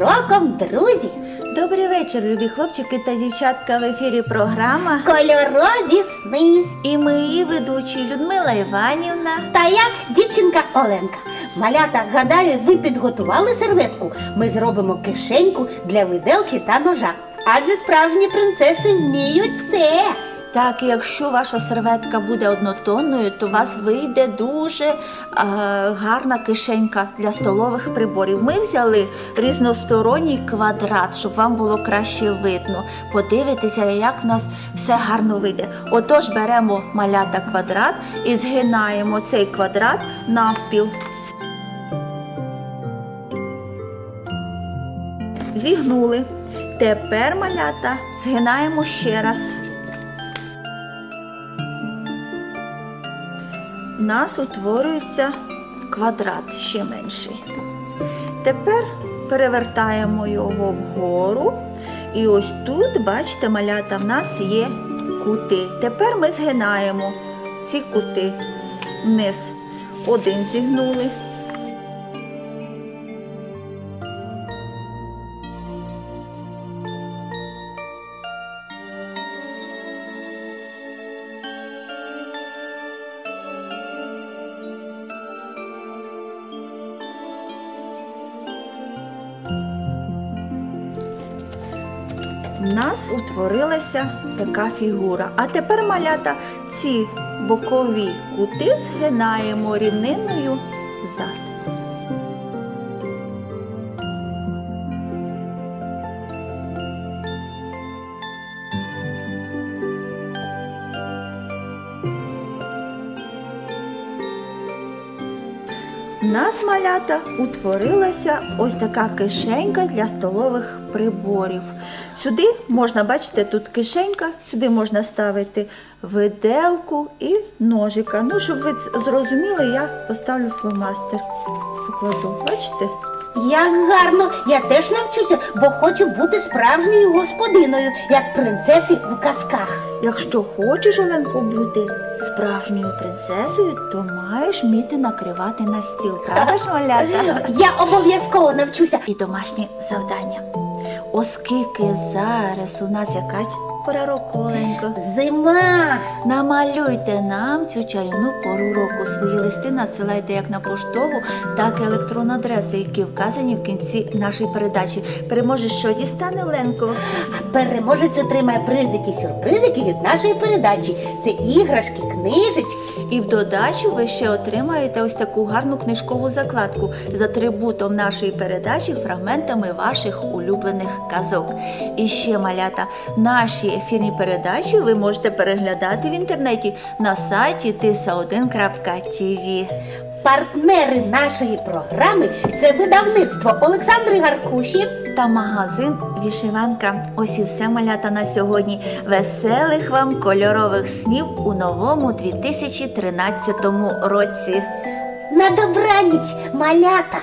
роком, друзі! Добрий вечір, любі хлопчики та дівчатка. В ефірі програма. Кольорові сни! І ми її ведучі Людмила Іванівна. Та я дівчинка Оленка. Малята, гадаю, ви підготували серветку. Ми зробимо кишеньку для виделки та ножа. Адже справжні принцеси вміють все. Так, якщо ваша серветка буде однотонною, то у вас вийде дуже е, гарна кишенька для столових приборів. Ми взяли різносторонній квадрат, щоб вам було краще видно. Подивитися, як в нас все гарно вийде. Отож, беремо малята квадрат і згинаємо цей квадрат навпіл. Зігнули. Тепер малята згинаємо ще раз. Нас утворюється квадрат ще менший. Тепер перевертаємо його вгору. І ось тут, бачите, малята, в нас є кути. Тепер ми згинаємо ці кути вниз. Один зігнули. У нас утворилася така фігура. А тепер малята ці бокові кути згинаємо рівниною зад. У нас малята утворилася ось така кишенька для столових приборів. Сюди можна, бачите, тут кишенька, сюди можна ставити виделку і ножика. Ну, щоб ви зрозуміли, я поставлю фломастер. Покладу, бачите? Як гарно! Я теж навчуся, бо хочу бути справжньою господиною, як принцеси в казках. Якщо хочеш, Оленко, бути справжньою принцесою, то маєш вміти накривати на стіл. Правда ж, малята? Я обов'язково навчуся. І домашнє завдання. Оскільки зараз у нас яка пора року, Оленко? Зима. Намалюйте нам цю чарівну пору року. Свої листи надсилайте як на поштову, так і електронну адресу, які вказані в кінці нашої передачі. Переможеш, що дістане Оленко? Переможець отримає призики-сюрпризики від нашої передачі. Це іграшки, книжечки. І в додачу ви ще отримаєте ось таку гарну книжкову закладку з атрибутом нашої передачі, фрагментами ваших улюблених казок. І ще малята, наші ефірні передачі ви можете переглядати в інтернеті на сайті tisa1.tv. Партнери нашої програми це видавництво Олександри Гаркуші. Та магазин Вішиванка. Ось і все малята на сьогодні. Веселих вам кольорових снів у новому 2013 році. На добраніч, малята!